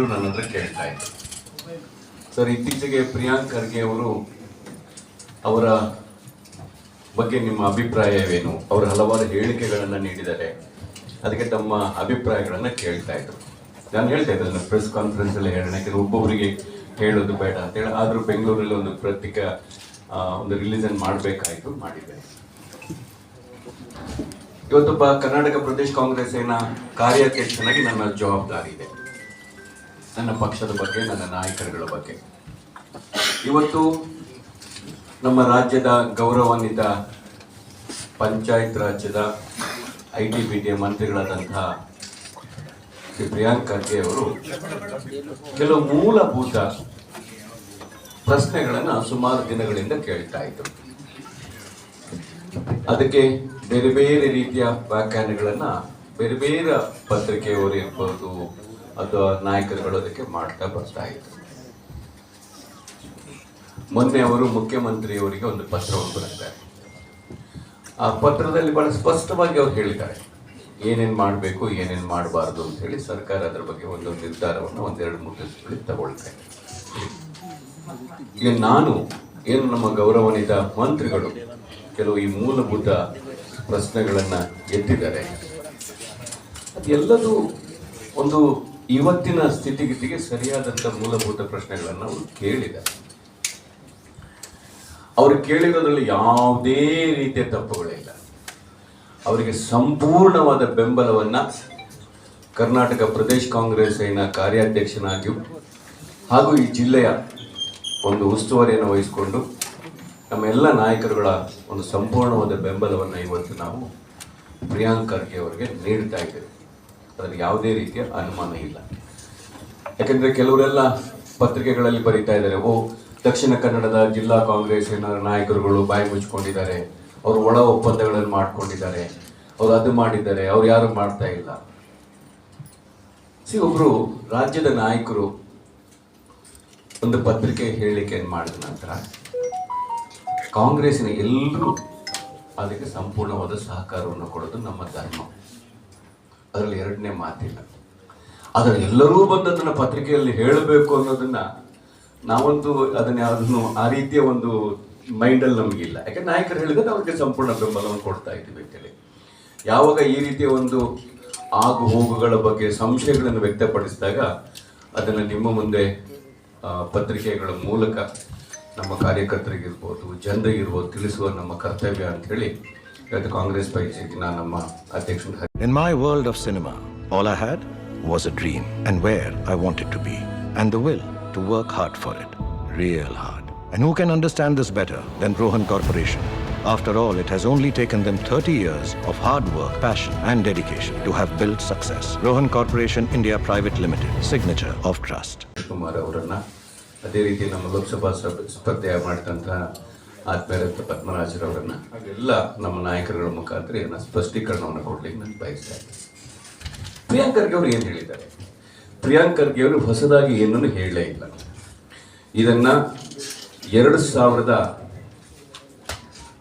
ನನ್ನ ಹತ್ರ ಕೇಳ್ತಾ ಇದ್ರು. ಸರ್, ಇತ್ತೀಚೆಗೆ ಪ್ರಿಯಾಂಕ್ ಖರ್ಗೆ ಅವರು ಅವರ ಬಗ್ಗೆ ನಿಮ್ಮ ಅಭಿಪ್ರಾಯವೇನು? ಅವರು ಹಲವಾರು ಹೇಳಿಕೆಗಳನ್ನು ನೀಡಿದ್ದಾರೆ. ಅದಕ್ಕೆ ತಮ್ಮ ಅಭಿಪ್ರಾಯಗಳನ್ನು ಕೇಳ್ತಾ ಇದ್ರು. ನಾನು ಹೇಳ್ತಾ ಇದ್ದೆ ಪ್ರೆಸ್ ಕಾನ್ಫರೆನ್ಸ್ ಅಲ್ಲಿ ಯಾಕಂದ್ರೆ ಒಬ್ಬೊಬ್ಬರಿಗೆ ಹೇಳೋದು ಬೇಡ ಅಂತ ಹೇಳಿ. ಆದರೂ ಬೆಂಗಳೂರಲ್ಲಿ ಒಂದು ಪ್ರತ್ಯೇಕ ಒಂದು ರಿಲೀಸನ್ ಮಾಡಬೇಕಾಯಿತು, ಮಾಡಿದ್ದೆ. ಇವತ್ತೊಬ್ಬ ಕರ್ನಾಟಕ ಪ್ರದೇಶ ಕಾಂಗ್ರೆಸ್ಸಿನ ಕಾರ್ಯಾಧ್ಯಕ್ಷನಾಗಿ ನನ್ನ ಜವಾಬ್ದಾರಿ ಇದೆ. ನನ್ನ ಪಕ್ಷದ ಬಗ್ಗೆ ನನ್ನ ನಾಯಕರುಗಳ ಬಗ್ಗೆ. ಇವತ್ತು ನಮ್ಮ ರಾಜ್ಯದ ಗೌರವಾನ್ವಿತ ಪಂಚಾಯತ್ ರಾಜ್ಯದ ಐ ಟಿ ಬಿ ಟಿ ಮಂತ್ರಿಗಳಾದಂತಹ ಶ್ರೀ ಪ್ರಿಯಾಂಕ್ ಖರ್ಗೆ ಅವರು ಕೆಲವು ಮೂಲಭೂತ ಪ್ರಶ್ನೆಗಳನ್ನು ಸುಮಾರು ದಿನಗಳಿಂದ ಕೇಳ್ತಾ ಇದ್ರು. ಅದಕ್ಕೆ ಬೇರೆ ಬೇರೆ ರೀತಿಯ ವ್ಯಾಖ್ಯಾನಗಳನ್ನು ಬೇರೆ ಬೇರೆ ಪತ್ರಿಕೆಯವರು ಇರ್ಬೋದು ಅಥವಾ ನಾಯಕರುಗಳು ಅದಕ್ಕೆ ಮಾಡ್ತಾ ಬರ್ತಾ ಇದ್ರು. ಮೊನ್ನೆ ಅವರು ಮುಖ್ಯಮಂತ್ರಿಯವರಿಗೆ ಒಂದು ಪತ್ರವನ್ನು ಬರುತ್ತಾರೆ ಆ ಪತ್ರದಲ್ಲಿ ಬಹಳ ಸ್ಪಷ್ಟವಾಗಿ ಅವ್ರು ಹೇಳಿದ್ದಾರೆ. ಏನೇನು ಮಾಡಬೇಕು, ಏನೇನು ಮಾಡಬಾರ್ದು ಅಂತ ಹೇಳಿ ಸರ್ಕಾರ ಅದರ ಬಗ್ಗೆ ಒಂದು ನಿರ್ಧಾರವನ್ನು ಒಂದೆರಡು ಮೂರು ದಿವಸಗಳಲ್ಲಿ ತಗೊಳ್ತಾ ಇದೆ. ನಾನು ಏನು ನಮ್ಮ ಗೌರವನಿತ ಮಂತ್ರಿಗಳು ಕೆಲವು ಈ ಮೂಲಭೂತ ಪ್ರಶ್ನೆಗಳನ್ನು ಎತ್ತಿದ್ದಾರೆ. ಅದೆಲ್ಲದೂ ಒಂದು ಇವತ್ತಿನ ಸ್ಥಿತಿಗತಿಗೆ ಸರಿಯಾದಂಥ ಮೂಲಭೂತ ಪ್ರಶ್ನೆಗಳನ್ನು ಅವರು ಕೇಳಿದ್ದಾರೆ. ಅವರು ಕೇಳಿರೋದ್ರಲ್ಲಿ ಯಾವುದೇ ರೀತಿಯ ತಪ್ಪುಗಳಿಲ್ಲ. ಅವರಿಗೆ ಸಂಪೂರ್ಣವಾದ ಬೆಂಬಲವನ್ನು ಕರ್ನಾಟಕ ಪ್ರದೇಶ ಕಾಂಗ್ರೆಸ್ಸಿನ ಕಾರ್ಯಾಧ್ಯಕ್ಷನಾಗಿಯೂ ಹಾಗೂ ಈ ಜಿಲ್ಲೆಯ ಒಂದು ಉಸ್ತುವಾರಿಯನ್ನು ವಹಿಸಿಕೊಂಡು ನಮ್ಮೆಲ್ಲ ನಾಯಕರುಗಳ ಒಂದು ಸಂಪೂರ್ಣವಾದ ಬೆಂಬಲವನ್ನು ಇವತ್ತು ನಾವು ಪ್ರಿಯಾಂಕ್ ಖರ್ಗೆ ಅವರಿಗೆ ನೀಡ್ತಾ ಇದ್ದೇವೆ. ಅದರಲ್ಲಿ ಯಾವುದೇ ರೀತಿಯ ಅನುಮಾನ ಇಲ್ಲ. ಯಾಕಂದ್ರೆ ಕೆಲವರೆಲ್ಲ ಪತ್ರಿಕೆಗಳಲ್ಲಿ ಬರೀತಾ ಇದ್ದಾರೆ, ಓ, ದಕ್ಷಿಣ ಕನ್ನಡದ ಜಿಲ್ಲಾ ಕಾಂಗ್ರೆಸ್ಸಿನ ನಾಯಕರುಗಳು ಬಾಯಿ ಮುಚ್ಕೊಂಡಿದ್ದಾರೆ, ಅವರು ಒಳ ಒಪ್ಪಂದಗಳನ್ನು ಮಾಡ್ಕೊಂಡಿದ್ದಾರೆ, ಅವ್ರು ಅದು ಮಾಡಿದ್ದಾರೆ, ಅವ್ರು ಯಾರು ಮಾಡ್ತಾ ಇಲ್ಲ. ಸಿ, ಒಬ್ರು ರಾಜ್ಯದ ನಾಯಕರು ಒಂದು ಪತ್ರಿಕೆ ಹೇಳಿಕೆಯನ್ನು ಮಾಡಿದ ನಂತರ ಕಾಂಗ್ರೆಸ್ಸಿನ ಎಲ್ಲರೂ ಅದಕ್ಕೆ ಸಂಪೂರ್ಣವಾದ ಸಹಕಾರವನ್ನು ಕೊಡೋದು ನಮ್ಮ ಧರ್ಮ. ಅದರಲ್ಲಿ ಎರಡನೇ ಮಾತಿಲ್ಲ. ಆದರೆ ಎಲ್ಲರೂ ಬಂದು ಅದನ್ನ ಪತ್ರಿಕೆಯಲ್ಲಿ ಹೇಳಬೇಕು ಅನ್ನೋದನ್ನ ನಾವಂತೂ ಅದನ್ನ ಅದನ್ನು ಆ ರೀತಿಯ ಒಂದು ಮೈಂಡಲ್ಲಿ ನಮಗಿಲ್ಲ. ಯಾಕೆ ನಾಯಕರು ಹೇಳಿದ್ರೆ ಅವ್ರಿಗೆ ಸಂಪೂರ್ಣ ಬೆಂಬಲವನ್ನು ಕೊಡ್ತಾ ಇದ್ದೀವಿ ಅಂತೇಳಿ ಯಾವಾಗ ಈ ರೀತಿಯ ಒಂದು ಆಗು ಹೋಗುಗಳ ಬಗ್ಗೆ ಸಂಶಯಗಳನ್ನು ವ್ಯಕ್ತಪಡಿಸಿದಾಗ ಅದನ್ನು ನಿಮ್ಮ ಮುಂದೆ ಪತ್ರಿಕೆಗಳ ಮೂಲಕ ನಮ್ಮ ಕಾರ್ಯಕರ್ತರಿಗಿರ್ಬೋದು, ಜನರಿಗಿರ್ಬೋದು ತಿಳಿಸುವ ನಮ್ಮ ಕರ್ತವ್ಯ ಅಂತ ಹೇಳಿ ಇವತ್ತು ಕಾಂಗ್ರೆಸ್ ಪೈಕಿನ ನಮ್ಮ ಅಧ್ಯಕ್ಷರು In my world of cinema, all I had was a dream and where I wanted to be, and the will to work hard for it. Real hard. And who can understand this better than Rohan Corporation? After all, it has only taken them 30 years of hard work, passion, and dedication to have built success. Rohan Corporation India Private Limited, signature of trust. Kumar ಅವರನ್ನ ಅದೇ ರೀತಿ ನಮ್ಮ ಲೋಕಸಭಾ ಸಭೆ ಸ್ಪರ್ಧೆ ಮಾಡಿದಂತಹ ಆತ್ಮೀಯರಂತ ಪದ್ಮರಾಜರವರನ್ನ ಹಾಗೆಲ್ಲ ನಮ್ಮ ನಾಯಕರುಗಳ ಮುಖಾಂತರ ಏನೋ ಸ್ಪಷ್ಟೀಕರಣವನ್ನು ಕೊಡ್ಲಿಕ್ಕೆ ನಾನು ಬಯಸ್ತಾ ಇದ್ದೀನಿ ಪ್ರಿಯಾಂಕ್ ಖರ್ಗೆ ಅವರು ಏನು ಹೇಳಿದ್ದಾರೆ? ಪ್ರಿಯಾಂಕರ್ಗೆ ಅವರು ಹೊಸದಾಗಿ ಏನನ್ನು ಹೇಳಲೇ ಇಲ್ಲ. ಇದನ್ನ ಎರಡು ಸಾವಿರದ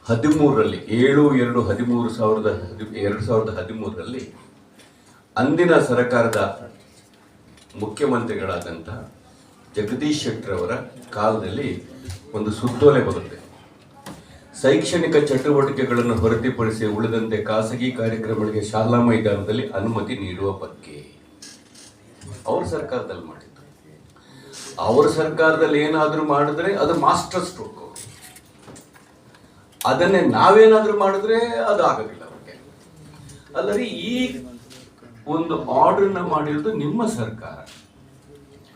ಹದಿಮೂರರಲ್ಲಿ, ಏಳು, ಎರಡು, ಹದಿಮೂರು ಸಾವಿರದ ಹದಿ- ಎರಡು ಸಾವಿರದ ಹದಿಮೂರರಲ್ಲಿ ಅಂದಿನ ಸರ್ಕಾರದ ಮುಖ್ಯಮಂತ್ರಿಗಳಾದಂಥ ಜಗದೀಶ್ ಶೆಟ್ಟರ್ ಅವರ ಕಾಲದಲ್ಲಿ ಒಂದು ಸುತ್ತೋಲೆ ಬರುತ್ತೆ. ಶೈಕ್ಷಣಿಕ ಚಟುವಟಿಕೆಗಳನ್ನು ಹೊರತುಪಡಿಸಿ ಉಳಿದಂತೆ ಖಾಸಗಿ ಕಾರ್ಯಕ್ರಮಗಳಿಗೆ ಶಾಲಾ ಮೈದಾನದಲ್ಲಿ ಅನುಮತಿ ನೀಡುವ ಬಗ್ಗೆ ಅವ್ರ ಸರ್ಕಾರದಲ್ಲಿ ಮಾಡಿದ್ದು. ಅವ್ರ ಸರ್ಕಾರದಲ್ಲಿ ಏನಾದರೂ ಮಾಡಿದ್ರೆ ಅದು ಮಾಸ್ಟರ್ ಸ್ಟ್ರೋಕ್ ಅದನ್ನೇ ನಾವೇನಾದ್ರೂ ಮಾಡಿದ್ರೆ ಅದು ಆಗೋದಿಲ್ಲ ಅವ್ರಿಗೆ. ಅಲ್ಲದೆ ಈ ಒಂದು ಆರ್ಡರ್ನ ಮಾಡಿರೋದು ನಿಮ್ಮ ಸರ್ಕಾರ.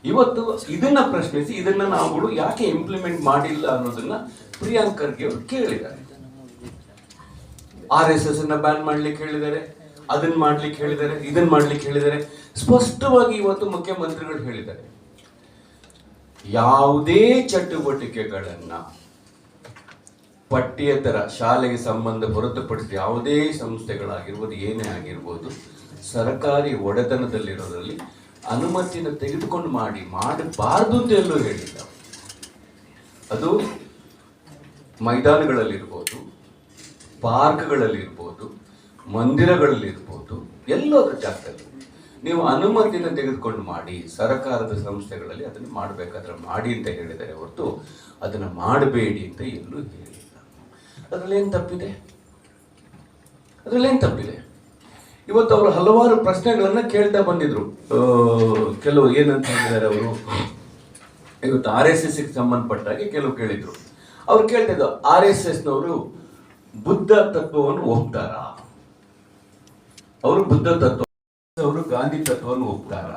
ಇವತ್ತು ಇದನ್ನ ಪ್ರಶ್ನಿಸಿ, ಇದನ್ನ ನಾವುಗಳು ಯಾಕೆ ಇಂಪ್ಲಿಮೆಂಟ್ ಮಾಡಿಲ್ಲ ಅನ್ನೋದನ್ನ ಪ್ರಿಯಾಂಕರ್ಗೆ ಅವರು ಕೇಳಿದ್ದಾರೆ. ಆರ್ ಎಸ್ ಎಸ್ ಅನ್ನ ಬ್ಯಾನ್ ಮಾಡ್ಲಿಕ್ಕೆ ಹೇಳಿದ್ದಾರೆ, ಅದನ್ನ ಮಾಡ್ಲಿಕ್ಕೆ ಹೇಳಿದ್ದಾರೆ, ಇದನ್ನ ಮಾಡ್ಲಿಕ್ಕೆ ಹೇಳಿದ್ದಾರೆ. ಸ್ಪಷ್ಟವಾಗಿ ಇವತ್ತು ಮುಖ್ಯಮಂತ್ರಿಗಳು ಹೇಳಿದ್ದಾರೆ. ಯಾವುದೇ ಚಟುವಟಿಕೆಗಳನ್ನ ಪಠ್ಯೇತರ ಶಾಲೆಗೆ ಸಂಬಂಧ ಹೊರತುಪಡಿಸಿ ಯಾವುದೇ ಸಂಸ್ಥೆಗಳಾಗಿರ್ಬೋದು, ಏನೇ ಆಗಿರ್ಬೋದು, ಸರ್ಕಾರಿ ಒಡೆತನದಲ್ಲಿರೋದ್ರಲ್ಲಿ ಅನುಮತಿಯನ್ನು ತೆಗೆದುಕೊಂಡು ಮಾಡಿ, ಮಾಡಬಾರ್ದು ಅಂತ ಎಲ್ಲೂ ಹೇಳಿಲ್ಲ ಅದು ಮೈದಾನಗಳಲ್ಲಿರ್ಬೋದು, ಪಾರ್ಕ್ಗಳಲ್ಲಿರ್ಬೋದು, ಮಂದಿರಗಳಲ್ಲಿರ್ಬೋದು, ಎಲ್ಲೋದ್ರ ಜಾಗದಲ್ಲಿ. ನೀವು ಅನುಮತಿಯನ್ನು ತೆಗೆದುಕೊಂಡು ಮಾಡಿ, ಸರ್ಕಾರದ ಸಂಸ್ಥೆಗಳಲ್ಲಿ ಅದನ್ನು ಮಾಡಬೇಕಾದ್ರೆ ಮಾಡಿ ಅಂತ ಹೇಳಿದರೆ ಹೊರತು ಅದನ್ನು ಮಾಡಬೇಡಿ ಅಂತ ಎಲ್ಲೂ ಹೇಳಿಲ್ಲ. ಅದರಲ್ಲಿ ಏನು ತಪ್ಪಿದೆ? ಅದರಲ್ಲಿ ಏನು ತಪ್ಪಿದೆ? ಇವತ್ತು ಅವರು ಹಲವಾರು ಪ್ರಶ್ನೆಗಳನ್ನು ಕೇಳ್ತಾ ಬಂದಿದ್ರು. ಕೆಲವು ಏನಂತ ಹೇಳಿದ್ದಾರೆ ಅವರು? ಇವತ್ತು ಆರ್ ಎಸ್ ಎಸ್ಗೆ ಸಂಬಂಧಪಟ್ಟಾಗೆ ಕೆಲವು ಕೇಳಿದ್ರು. ಅವ್ರು ಕೇಳ್ತಿದ್ರು ಆರ್ ಎಸ್ ಎಸ್ನವರು ಬುದ್ಧ ತತ್ವವನ್ನು ಒಪ್ತಾರಾ? ಅವರು ಬುದ್ಧ ತತ್ವ ಅವರು ಗಾಂಧಿ ತತ್ವವನ್ನು ಒಪ್ತಾರ?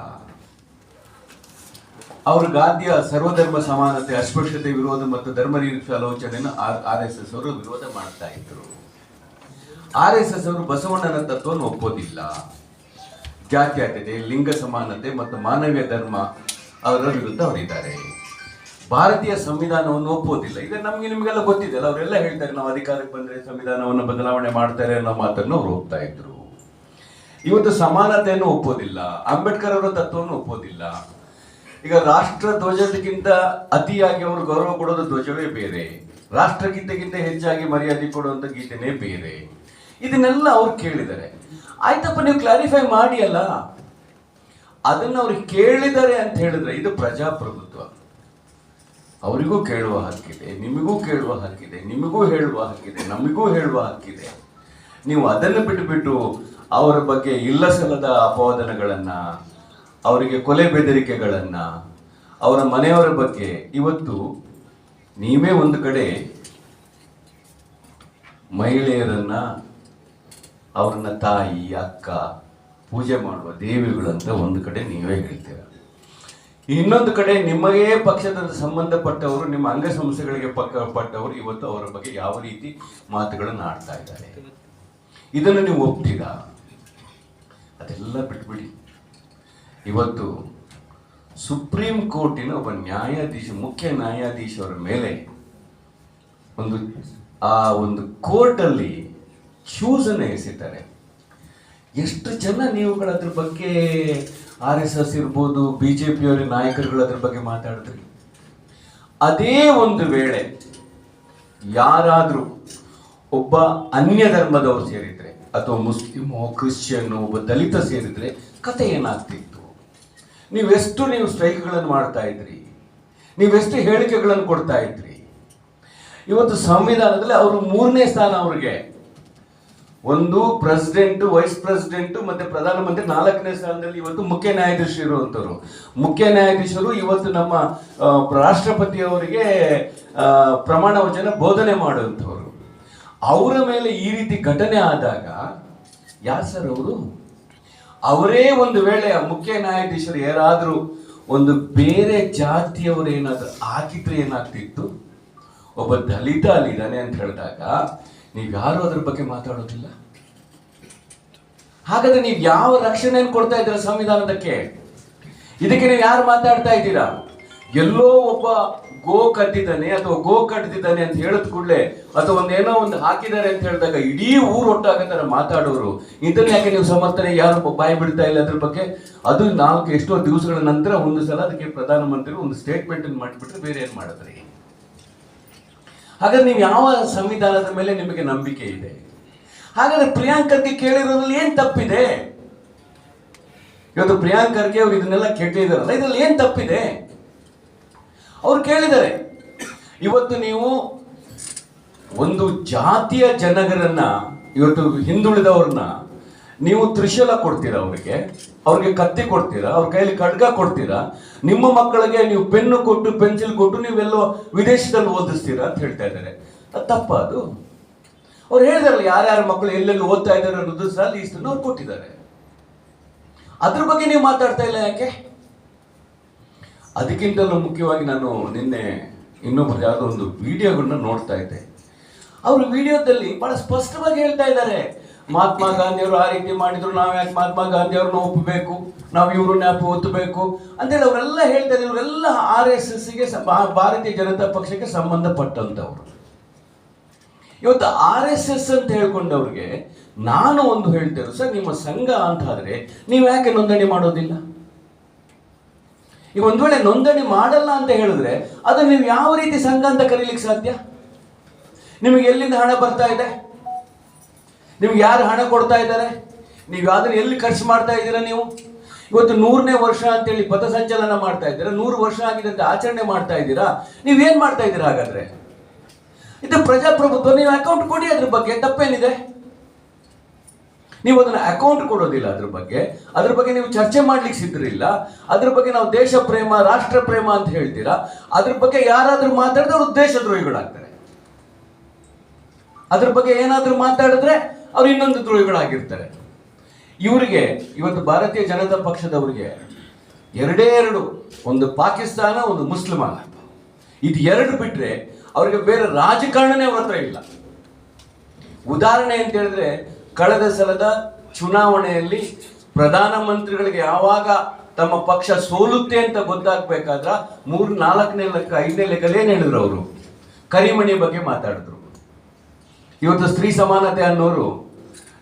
ಅವರು ಗಾಂಧಿಯ ಸರ್ವಧರ್ಮ ಸಮಾನತೆ, ಅಸ್ಪೃಶ್ಯತೆ, ವಿರೋಧ ಮತ್ತು ಧರ್ಮ ನಿರೀಕ್ಷೆ ಆಲೋಚನೆಯನ್ನು ಆರ್ ಎಸ್ ಎಸ್ ಅವರು ವಿರೋಧ ಮಾಡ್ತಾ ಇದ್ರು. ಆರ್ ಎಸ್ ಎಸ್ ಅವರು ಬಸವಣ್ಣನ ತತ್ವವನ್ನು ಒಪ್ಪೋದಿಲ್ಲ. ಜಾತ್ಯಾತತೆ ಲಿಂಗ ಸಮಾನತೆ ಮತ್ತು ಮಾನವೀಯ ಧರ್ಮ ಅವರ ವಿರುದ್ಧ ಅವರಿದ್ದಾರೆ. ಭಾರತೀಯ ಸಂವಿಧಾನವನ್ನು ಒಪ್ಪೋದಿಲ್ಲ. ಈಗ ನಮಗೆ ನಿಮಗೆಲ್ಲ ಗೊತ್ತಿದೆ ಅಲ್ಲ ಅವರೆಲ್ಲ ಹೇಳ್ತಾರೆ ನಾವು ಅಧಿಕಾರಕ್ಕೆ ಬಂದರೆ ಸಂವಿಧಾನವನ್ನು ಬದಲಾವಣೆ ಮಾಡ್ತಾರೆ ಅನ್ನೋ ಮಾತನ್ನು ಅವರು ಒಪ್ತಾ ಇದ್ರು. ಇವತ್ತು ಸಮಾನತೆಯನ್ನು ಒಪ್ಪೋದಿಲ್ಲ, ಅಂಬೇಡ್ಕರ್ ಅವರ ತತ್ವವನ್ನು ಒಪ್ಪೋದಿಲ್ಲ. ಈಗ ರಾಷ್ಟ್ರ ಧ್ವಜದಕ್ಕಿಂತ ಅತಿಯಾಗಿ ಅವರು ಗೌರವ ಕೊಡೋದು ಧ್ವಜವೇ ಬೇರೆ. ರಾಷ್ಟ್ರಗೀತೆಗಿಂತ ಹೆಚ್ಚಾಗಿ ಮರ್ಯಾದೆ ಕೊಡುವಂಥ ಗೀತೆನೇ ಬೇರೆ. ಇದನ್ನೆಲ್ಲ ಅವ್ರು ಕೇಳಿದ್ದಾರೆ. ಆಯ್ತಪ್ಪ, ನೀವು ಕ್ಲಾರಿಫೈ ಮಾಡಿ ಅಲ್ಲ ಅದನ್ನ ಅವ್ರು ಕೇಳಿದ್ದಾರೆ ಅಂತ ಹೇಳಿದ್ರೆ ಇದು ಪ್ರಜಾಪ್ರಭುತ್ವ. ಅವರಿಗೂ ಕೇಳುವ ಹಕ್ಕಿದೆ, ನಿಮಗೂ ಕೇಳುವ ಹಕ್ಕಿದೆ, ನಿಮಗೂ ಹೇಳುವ ಹಕ್ಕಿದೆ, ನಮಗೂ ಹೇಳುವ ಹಕ್ಕಿದೆ. ನೀವು ಅದನ್ನು ಬಿಟ್ಟುಬಿಟ್ಟು ಅವರ ಬಗ್ಗೆ ಇಲ್ಲಸಲ್ಲದ ಅಪವಾದನಗಳನ್ನು, ಅವರಿಗೆ ಕೊಲೆ ಬೆದರಿಕೆಗಳನ್ನು, ಅವರ ಮನೆಯವರ ಬಗ್ಗೆ ಇವತ್ತು ನೀವೇ ಒಂದು ಕಡೆ ಮಹಿಳೆಯರನ್ನ ಅವ್ರನ್ನ ತಾಯಿ, ಅಕ್ಕ ಪೂಜೆ ಮಾಡುವ ದೇವಿಗಳಂತ ಒಂದು ಕಡೆ ನೀವೇ ಹೇಳ್ತೀರ. ಇನ್ನೊಂದು ಕಡೆ ನಿಮಗೆ ಪಕ್ಷದ ಸಂಬಂಧಪಟ್ಟವರು, ನಿಮ್ಮ ಅಂಗಸಂಸ್ಥೆಗಳಿಗೆ ಪಕ್ಕ ಪಟ್ಟವರು ಇವತ್ತು ಅವರ ಬಗ್ಗೆ ಯಾವ ರೀತಿ ಮಾತುಗಳನ್ನು ಆಡ್ತಾ ಇದ್ದಾರೆ. ಇದನ್ನು ನೀವು ಒಪ್ತೀರಾ? ಅದೆಲ್ಲ ಬಿಟ್ಬಿಡಿ. ಇವತ್ತು ಸುಪ್ರೀಂ ಕೋರ್ಟಿನ ಒಬ್ಬ ನ್ಯಾಯಾಧೀಶ, ಮುಖ್ಯ ನ್ಯಾಯಾಧೀಶರ ಮೇಲೆ ಒಂದು, ಆ ಒಂದು ಕೋರ್ಟಲ್ಲಿ ಶೂಸನ್ನು ಎಸಿತಾರೆ ಎಷ್ಟು ಜನ ನೀವುಗಳು ಅದ್ರ ಬಗ್ಗೆ ಆರ್ ಎಸ್ ಎಸ್ ಇರ್ಬೋದು, ಬಿ ಜೆ ಪಿಯವರ ನಾಯಕರುಗಳು ಅದ್ರ ಬಗ್ಗೆ ಮಾತಾಡಿದ್ರಿ? ಅದೇ ಒಂದು ವೇಳೆ ಯಾರಾದರೂ ಒಬ್ಬ ಅನ್ಯ ಧರ್ಮದವರು ಸೇರಿದ್ರೆ, ಅಥವಾ ಮುಸ್ಲಿಮೋ ಕ್ರಿಶ್ಚಿಯನ್ ಒಬ್ಬ ದಲಿತ ಸೇರಿದ್ರೆ ಕತೆ ಏನಾಗ್ತಿತ್ತು? ನೀವೆಷ್ಟು ನೀವು ಸ್ಟ್ರೈಕ್ಗಳನ್ನು ಮಾಡ್ತಾ ಇದ್ರಿ? ನೀವೆಷ್ಟು ಹೇಳಿಕೆಗಳನ್ನು ಕೊಡ್ತಾ ಇದ್ರಿ? ಇವತ್ತು ಸಂವಿಧಾನದಲ್ಲಿ ಅವರು ಮೂರನೇ ಸ್ಥಾನ ಅವ್ರಿಗೆ. ಒಂದು ಪ್ರೆಸಿಡೆಂಟ್ ವೈಸ್ ಪ್ರೆಸಿಡೆಂಟ್ ಮತ್ತೆ ಪ್ರಧಾನಮಂತ್ರಿ ನಾಲ್ಕನೇ ಸ್ಥಾನದಲ್ಲಿ ಇವತ್ತು ಮುಖ್ಯ ನ್ಯಾಯಾಧೀಶ ಇರುವಂತವ್ರು ಮುಖ್ಯ ನ್ಯಾಯಾಧೀಶರು ಇವತ್ತು ನಮ್ಮ ರಾಷ್ಟ್ರಪತಿ ಅವರಿಗೆ ಪ್ರಮಾಣ ವಚನ ಬೋಧನೆ ಮಾಡುವಂಥವ್ರು. ಅವರ ಮೇಲೆ ಈ ರೀತಿ ಘಟನೆ ಆದಾಗ, ಯಾರು ಸರ್ ಅವರು? ಅವರೇ ಒಂದು ವೇಳೆ ಮುಖ್ಯ ನ್ಯಾಯಾಧೀಶರು ಯಾರಾದರೂ ಒಂದು ಬೇರೆ ಜಾತಿಯವರು ಏನಾದರೂ ಹಾಕಿದ್ರೆ ಏನಾಗ್ತಿತ್ತು? ಒಬ್ಬ ದಲಿತ ಅಲ್ಲಿದ್ದಾನೆ ಅಂತ ಹೇಳಿದಾಗ ನೀವು ಯಾರು ಅದ್ರ ಬಗ್ಗೆ ಮಾತಾಡೋದಿಲ್ಲ. ಹಾಗಾದ್ರೆ ನೀವು ಯಾವ ರಕ್ಷಣೆಯನ್ನು ಕೊಡ್ತಾ ಇದ್ದೀರಾ ಸಂವಿಧಾನದಕ್ಕೆ? ಇದಕ್ಕೆ ನೀವು ಯಾರು ಮಾತಾಡ್ತಾ ಇದ್ದೀರಾ? ಎಲ್ಲೋ ಒಬ್ಬ ಗೋ ಕಟ್ಟಿದ್ದಾನೆ ಅಥವಾ ಗೋ ಕಟ್ಟಿದ್ದಾನೆ ಅಂತ ಹೇಳಿದ ಕೂಡಲೇ ಅಥವಾ ಒಂದೇನೋ ಒಂದು ಹಾಕಿದ್ದಾರೆ ಅಂತ ಹೇಳಿದಾಗ ಇಡೀ ಊರು ಒಟ್ಟಾಗತ್ತಾರೆ ಮಾತಾಡೋರು. ಇದನ್ನ ಯಾಕೆ ನೀವು ಸಮರ್ಥನೆ ಯಾರು ಬಾಯಿ ಬಿಡ್ತಾ ಇಲ್ಲ ಅದ್ರ ಬಗ್ಗೆ? ಅದು ನಾಲ್ಕು ಎಷ್ಟೋ ದಿವಸಗಳ ನಂತರ ಒಂದು ಸಲ ಅದಕ್ಕೆ ಪ್ರಧಾನಮಂತ್ರಿ ಒಂದು ಸ್ಟೇಟ್ಮೆಂಟ್ ಮಾಡಿಬಿಟ್ರೆ ಬೇರೆ ಏನು ಮಾಡಿದ್ರಿ? ಹಾಗಾದ್ರೆ ನೀವು ಯಾವ ಸಂವಿಧಾನದ ಮೇಲೆ ನಿಮಗೆ ನಂಬಿಕೆ ಇದೆ? ಹಾಗಾದ್ರೆ ಪ್ರಿಯಾಂಕರ್ಗೆ ಕೇಳಿರೋದ್ರಲ್ಲಿ ಏನ್ ತಪ್ಪಿದೆ? ಇವತ್ತು ಪ್ರಿಯಾಂಕರ್ಗೆ ಅವ್ರು ಇದನ್ನೆಲ್ಲ ಕೆಟ್ಟಿದಾರಲ್ಲ ಇದ್ರಲ್ಲಿ ಏನ್ ತಪ್ಪಿದೆ? ಅವ್ರು ಕೇಳಿದ್ದಾರೆ, ಇವತ್ತು ನೀವು ಒಂದು ಜಾತಿಯ ಜನಗರನ್ನ, ಇವತ್ತು ಹಿಂದುಳಿದವ್ರನ್ನ ನೀವು ತ್ರಿಶೂಲ ಕೊಡ್ತೀರಾ ಅವ್ರಿಗೆ? ಅವ್ರಿಗೆ ಕತ್ತಿ ಕೊಡ್ತೀರಾ? ಅವ್ರ ಕೈಯಲ್ಲಿ ಖಡ್ಗ ಕೊಡ್ತೀರಾ? ನಿಮ್ಮ ಮಕ್ಕಳಿಗೆ ನೀವು ಪೆನ್ನು ಕೊಟ್ಟು, ಪೆನ್ಸಿಲ್ ಕೊಟ್ಟು ನೀವೆಲ್ಲೋ ವಿದೇಶದಲ್ಲಿ ಓದಿಸ್ತೀರಾ ಅಂತ ಹೇಳ್ತಾ ಇದ್ದಾರೆ. ತಪ್ಪ ಅದು ಅವ್ರು ಹೇಳಿದಾರಲ್ಲ, ಯಾರ್ಯಾರ ಮಕ್ಕಳು ಎಲ್ಲೆಲ್ಲಿ ಓದ್ತಾ ಇದ್ದಾರೆ ಅನ್ನೋದು ಸಹ ಲೀಸ್ಟನ್ನು ಅವ್ರು ಕೊಟ್ಟಿದ್ದಾರೆ. ಅದ್ರ ಬಗ್ಗೆ ನೀವು ಮಾತಾಡ್ತಾ ಇಲ್ಲ ಯಾಕೆ? ಅದಕ್ಕಿಂತಲೂ ಮುಖ್ಯವಾಗಿ ನಾನು ನಿನ್ನೆ ಇನ್ನೊಬ್ಬರು ಯಾವುದೋ ಒಂದು ವಿಡಿಯೋಗಳನ್ನ ನೋಡ್ತಾ ಇದ್ದೆ. ಅವರು ವಿಡಿಯೋದಲ್ಲಿ ಬಹಳ ಸ್ಪಷ್ಟವಾಗಿ ಹೇಳ್ತಾ ಇದ್ದಾರೆ. ಮಹಾತ್ಮ ಗಾಂಧಿಯವರು ಆ ರೀತಿ ಮಾಡಿದ್ರು, ನಾವು ಯಾಕೆ ಮಹಾತ್ಮ ಗಾಂಧಿಯವ್ರನ್ನ ಒಪ್ಪಬೇಕು ನಾವು ಇವ್ರನ್ನ ಒತ್ತಬೇಕು ಅಂತೇಳಿ ಅವರೆಲ್ಲ ಹೇಳ್ತಾರೆ ಇವರೆಲ್ಲ ಆರ್ ಎಸ್ ಎಸ್ಗೆ ಭಾರತೀಯ ಜನತಾ ಪಕ್ಷಕ್ಕೆ ಸಂಬಂಧಪಟ್ಟಂತವ್ರು. ಇವತ್ತು ಆರ್ ಎಸ್ ಎಸ್ ಅಂತ ಹೇಳ್ಕೊಂಡವ್ರಿಗೆ ನಾನು ಒಂದು ಹೇಳ್ತೇವೆ ಸರ್, ನಿಮ್ಮ ಸಂಘ ಅಂತ ಆದ್ರೆ ನೀವು ಯಾಕೆ ನೋಂದಣಿ ಮಾಡೋದಿಲ್ಲ? ಈಗ ಒಂದು ವೇಳೆ ನೋಂದಣಿ ಮಾಡಲ್ಲ ಅಂತ ಹೇಳಿದ್ರೆ ಅದನ್ನ ನೀವು ಯಾವ ರೀತಿ ಸಂಘ ಅಂತ ಕರೀಲಿಕ್ಕೆ ಸಾಧ್ಯ? ನಿಮಗೆ ಎಲ್ಲಿಂದ ಹಣ ಬರ್ತಾ ಇದೆ? ನಿಮ್ಗೆ ಯಾರು ಹಣ ಕೊಡ್ತಾ ಇದ್ದಾರೆ? ನೀವು ಯಾವ್ದನ್ನ ಎಲ್ಲಿ ಖರ್ಚು ಮಾಡ್ತಾ ಇದ್ದೀರಾ ನೀವು? ಇವತ್ತು ನೂರನೇ ವರ್ಷ ಅಂತೇಳಿ ಪಥಸಂಚಲನ ಮಾಡ್ತಾ ಇದ್ದೀರಾ? ನೂರು ವರ್ಷ ಆಗಿದೆ ಆಚರಣೆ ಮಾಡ್ತಾ ಇದ್ದೀರಾ? ನೀವೇನು ಮಾಡ್ತಾ ಇದ್ದೀರಾ ಹಾಗಾದ್ರೆ? ಇದು ಪ್ರಜಾಪ್ರಭುತ್ವ, ನೀವು ಅಕೌಂಟ್ ಕೊಡಿ ಅದ್ರ ಬಗ್ಗೆ, ತಪ್ಪೇನಿದೆ? ನೀವು ಅದನ್ನ ಅಕೌಂಟ್ ಕೊಡೋದಿಲ್ಲ ಅದ್ರ ಬಗ್ಗೆ. ಅದ್ರ ಬಗ್ಗೆ ನೀವು ಚರ್ಚೆ ಮಾಡ್ಲಿಕ್ಕೆ ಸಿದ್ಧರಿಲ್ಲ ಅದ್ರ ಬಗ್ಗೆ ನಾವು ದೇಶ ಪ್ರೇಮ, ರಾಷ್ಟ್ರ ಪ್ರೇಮ ಅಂತ ಹೇಳ್ತೀರಾ? ಅದ್ರ ಬಗ್ಗೆ ಯಾರಾದ್ರೂ ಮಾತಾಡಿದ್ರೆ ಅವರು ದೇಶದ್ರೋಹಿಗಳಾಗ್ತಾರೆ. ಅದ್ರ ಬಗ್ಗೆ ಏನಾದ್ರೂ ಮಾತಾಡಿದ್ರೆ ಅವ್ರು ಇನ್ನೊಂದು ದ್ರೋಹಿಗಳಾಗಿರ್ತಾರೆ ಇವರಿಗೆ ಇವತ್ತು ಭಾರತೀಯ ಜನತಾ ಪಕ್ಷದವರಿಗೆ ಎರಡೇ ಎರಡು, ಒಂದು ಪಾಕಿಸ್ತಾನ, ಒಂದು ಮುಸ್ಲಿಮಾನ. ಇದು ಎರಡು ಬಿಟ್ರೆ ಅವರಿಗೆ ಬೇರೆ ರಾಜಕಾರಣನೇ ಅವ್ರ ಇಲ್ಲ. ಉದಾಹರಣೆ ಅಂತ ಹೇಳಿದ್ರೆ, ಕಳೆದ ಸಲದ ಚುನಾವಣೆಯಲ್ಲಿ ಪ್ರಧಾನಮಂತ್ರಿಗಳಿಗೆ ಯಾವಾಗ ತಮ್ಮ ಪಕ್ಷ ಸೋಲುತ್ತೆ ಅಂತ ಗೊತ್ತಾಗ್ಬೇಕಾದ್ರ ಮೂರ್ ನಾಲ್ಕನೇ ಲೆಕ್ಕ, ಐದನೇ ಲೆಕ್ಕದ ಏನು ಹೇಳಿದ್ರು ಅವರು. ಕರಿಮಣಿ ಬಗ್ಗೆ ಮಾತಾಡಿದ್ರು. ಇವತ್ತು ಸ್ತ್ರೀ ಸಮಾನತೆ ಅನ್ನೋರು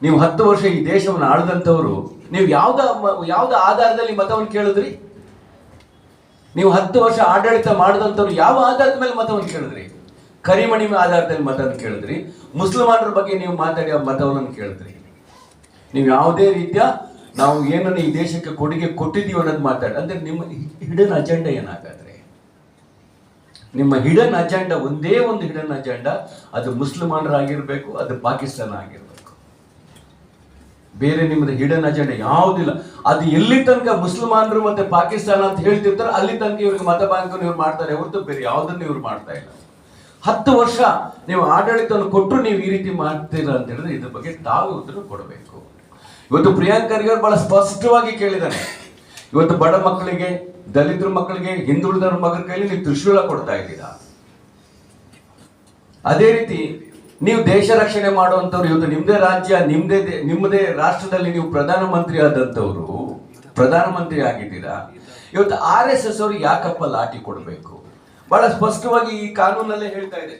ನೀವು ಹತ್ತು ವರ್ಷ ಈ ದೇಶವನ್ನು ಆಳದಂತವರು ನೀವು ಯಾವ್ದ ಯಾವ್ದ ಆಧಾರದಲ್ಲಿ ಮತವನ್ನು ಕೇಳಿದ್ರಿ? ನೀವು ಹತ್ತು ವರ್ಷ ಆಡಳಿತ ಮಾಡಿದಂಥವ್ರು ಯಾವ ಆಧಾರದ ಮೇಲೆ ಮತವನ್ನು ಕೇಳಿದ್ರಿ? ಕರಿಮಣಿ ಆಧಾರದಲ್ಲಿ ಮತವನ್ನು ಕೇಳಿದ್ರಿ? ಮುಸಲ್ಮಾನರ ಬಗ್ಗೆ ನೀವು ಮಾತಾಡಿ ಆ ಮತವನ್ನು ಕೇಳಿದ್ರಿ? ನೀವು ಯಾವುದೇ ರೀತಿಯ ನಾವು ಏನನ್ನು ಈ ದೇಶಕ್ಕೆ ಕೊಡುಗೆ ಕೊಟ್ಟಿದ್ದೀವಿ ಅನ್ನೋದು ಮಾತಾಡಿ, ಅಂದ್ರೆ ನಿಮ್ಮ ಹಿಡನ್ ಅಜೆಂಡಾ ಏನಾಗಾದ್ರೆ? ನಿಮ್ಮ ಹಿಡನ್ ಅಜೆಂಡಾ, ಒಂದೇ ಒಂದು ಹಿಡನ್ ಅಜೆಂಡಾ, ಅದು ಮುಸಲ್ಮಾನರಾಗಿರ್ಬೇಕು, ಅದು ಪಾಕಿಸ್ತಾನ ಆಗಿರ್ಬೇಕು. ಬೇರೆ ನಿಮ್ಮದು ಹಿಡನ್ ಅಜೆಂಡ ಯಾವುದಿಲ್ಲ. ಅದು ಎಲ್ಲಿ ತನಕ ಮುಸಲ್ಮಾನರು ಮತ್ತೆ ಪಾಕಿಸ್ತಾನ ಅಂತ ಹೇಳ್ತಿರ್ತಾರೆ ಅಲ್ಲಿ ತನಕ ಇವ್ರಿಗೆ ಮತ ಬ್ಯಾಂಕ್ ಇವ್ರು ಮಾಡ್ತಾರೆ ಹೊರತು ಬೇರೆ ಯಾವುದನ್ನು ಇವ್ರು ಮಾಡ್ತಾ ಇಲ್ಲ. ಹತ್ತು ವರ್ಷ ನೀವು ಆಡಳಿತವನ್ನು ಕೊಟ್ಟರು ನೀವು ಈ ರೀತಿ ಮಾಡ್ತೀರಾ ಅಂತ ಹೇಳಿದ್ರೆ ಇದ್ರ ಬಗ್ಗೆ ತಾವು ಉತ್ತರ ಕೊಡಬೇಕು. ಇವತ್ತು ಪ್ರಿಯಾಂಕ್ ಖರ್ಗೆ ಬಹಳ ಸ್ಪಷ್ಟವಾಗಿ ಕೇಳಿದ್ದಾನೆ ಇವತ್ತು ಬಡ ಮಕ್ಕಳಿಗೆ, ದಲಿತರ ಮಕ್ಕಳಿಗೆ, ಹಿಂದುಳಿದವ್ರ ಮಗನ ಕೈಲಿ ನೀವು ತ್ರಿಶೂಲ ಕೊಡ್ತಾ ಇದ್ದೀರಾ? ಅದೇ ರೀತಿ ನೀವು ದೇಶ ರಕ್ಷಣೆ ಮಾಡುವಂಥವ್ರು, ಇವತ್ತು ನಿಮ್ಮದೇ ರಾಜ್ಯ ನಿಮ್ಮದೇ ನಿಮ್ಮದೇ ರಾಷ್ಟ್ರದಲ್ಲಿ ನೀವು ಪ್ರಧಾನಮಂತ್ರಿ ಆದಂಥವ್ರು, ಪ್ರಧಾನಮಂತ್ರಿ ಆಗಿದ್ದೀರಾ? ಇವತ್ತು ಆರ್ ಎಸ್ ಎಸ್ ಅವರು ಯಾಕಪ್ಪ ಲಾಟಿ ಕೊಡಬೇಕು? ಬಹಳ ಸ್ಪಷ್ಟವಾಗಿ ಈ ಕಾನೂನಲ್ಲೇ ಹೇಳ್ತಾ ಇದೆ.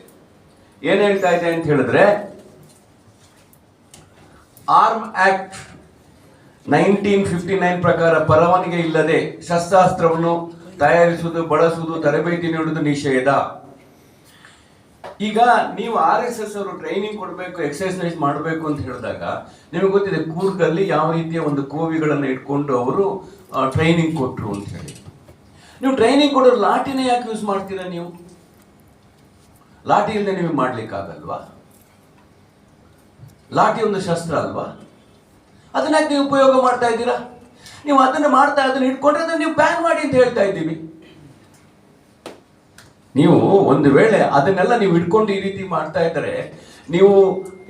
ಏನ್ ಹೇಳ್ತಾ ಇದೆ ಅಂತ ಹೇಳಿದ್ರೆ, arm act nineteen fifty nine ಪ್ರಕಾರ ಪರವಾನಿಗೆ ಇಲ್ಲದೆ ಶಸ್ತ್ರಾಸ್ತ್ರವನ್ನು ತಯಾರಿಸುವುದು, ಬಳಸುವುದು, ತರಬೇತಿ ನೀಡುವುದು ನಿಷೇಧ. ಈಗ ನೀವು ಆರ್ ಎಸ್ ಎಸ್ ಅವರು ಟ್ರೈನಿಂಗ್ ಕೊಡಬೇಕು ಎಕ್ಸರ್ಸೈಸ್ ಮಾಡಬೇಕು ಅಂತ ಹೇಳಿದಾಗ ನಿಮಗೆ ಗೊತ್ತಿದೆ ಕೂರ್ಗಲ್ಲಿ ಯಾವ ರೀತಿಯ ಒಂದು ಕೋವಿಗಳನ್ನು ಇಟ್ಕೊಂಡು ಅವರು ಟ್ರೈನಿಂಗ್ ಕೊಟ್ಟರು ಅಂತ ಹೇಳಿ. ನೀವು ಟ್ರೈನಿಂಗ್ ಕೊಡೋರು ಲಾಠಿನೇ ಯಾಕೆ ಯೂಸ್ ಮಾಡ್ತೀರಾ ನೀವು? ಲಾಠಿ ಇಲ್ಲದೆ ನಿಮಗೆ ಮಾಡ್ಲಿಕ್ಕಾಗಲ್ವಾ? ಲಾಠಿ ಒಂದು ಶಸ್ತ್ರ ಅಲ್ವಾ? ಅದನ್ನ ನೀವು ಉಪಯೋಗ ಮಾಡ್ತಾ ಇದ್ದೀರಾ? ನೀವು ಅದನ್ನ ಮಾಡ್ತಾ, ಅದನ್ನ ಇಟ್ಕೊಂಡ್ರೆ ಅದನ್ನ ನೀವು ಬ್ಯಾನ್ ಮಾಡಿ ಅಂತ ಹೇಳ್ತಾ ಇದ್ದೀವಿ. ನೀವು ಒಂದು ವೇಳೆ ಅದನ್ನೆಲ್ಲ ನೀವು ಇಟ್ಕೊಂಡು ಈ ರೀತಿ ಮಾಡ್ತಾ ಇದ್ರೆ ನೀವು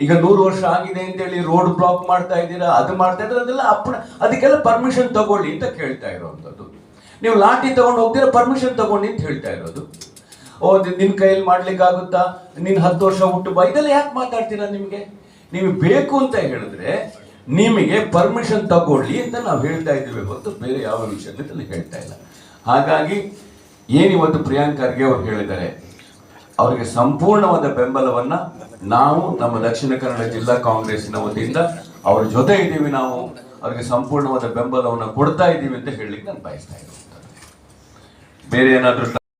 ಈಗ ನೂರು ವರ್ಷ ಆಗಿದೆ ಅಂತೇಳಿ ರೋಡ್ ಬ್ಲಾಕ್ ಮಾಡ್ತಾ ಇದ್ದೀರಾ, ಅದು ಮಾಡ್ತಾ ಇದ್ರೆ ಅದೆಲ್ಲ ಅಪ್ಪ ಅದಕ್ಕೆಲ್ಲ ಪರ್ಮಿಷನ್ ತಗೊಳ್ಳಿ ಅಂತ ಕೇಳ್ತಾ ಇರೋವಂಥದ್ದು. ನೀವು ಲಾಠಿ ತಗೊಂಡು ಹೋಗ್ತೀರಾ ಪರ್ಮಿಷನ್ ತಗೊಂಡು ಅಂತ ಹೇಳ್ತಾ ಇರೋದು. ಓ ನಿನ್ನ ನಿನ್ ಕೈಯಲ್ಲಿ ಮಾಡ್ಲಿಕ್ಕೆ ಆಗುತ್ತಾ ನಿನ್ ಹತ್ತು ವರ್ಷ ಹುಟ್ಟು ಬಾ, ಇದೆಲ್ಲ ಯಾಕೆ ಮಾತಾಡ್ತೀರಾ ನಿಮಗೆ? ನೀವು ಬೇಕು ಅಂತ ಹೇಳಿದ್ರೆ ನಿಮಗೆ ಪರ್ಮಿಷನ್ ತಗೊಳ್ಳಿ ಅಂತ ನಾವು ಹೇಳ್ತಾ ಇದ್ದೀವಿ ಹೊರತು ಬೇರೆ ಯಾವ ವಿಷಯದಲ್ಲಿ ಹೇಳ್ತಾ ಇಲ್ಲ. ಹಾಗಾಗಿ ಏನಿವತ್ತು ಪ್ರಿಯಾಂಕ್ ಖರ್ಗೆ ಅವರು ಹೇಳಿದ್ದಾರೆ? ಅವರಿಗೆ ಸಂಪೂರ್ಣವಾದ ಬೆಂಬಲವನ್ನ ನಾವು ನಮ್ಮ ದಕ್ಷಿಣ ಕನ್ನಡ ಜಿಲ್ಲಾ ಕಾಂಗ್ರೆಸ್ನ ವತಿಯಿಂದ ಅವ್ರ ಜೊತೆ ಇದ್ದೀವಿ ನಾವು. ಅವರಿಗೆ ಸಂಪೂರ್ಣವಾದ ಬೆಂಬಲವನ್ನು ಕೊಡ್ತಾ ಇದ್ದೀವಿ ಅಂತ ಹೇಳಲಿಕ್ಕೆ ನಾನು ಬಯಸ್ತಾ ಇದ್ದೀನಿ. ಬೇರೆ ಏನಾದರೂ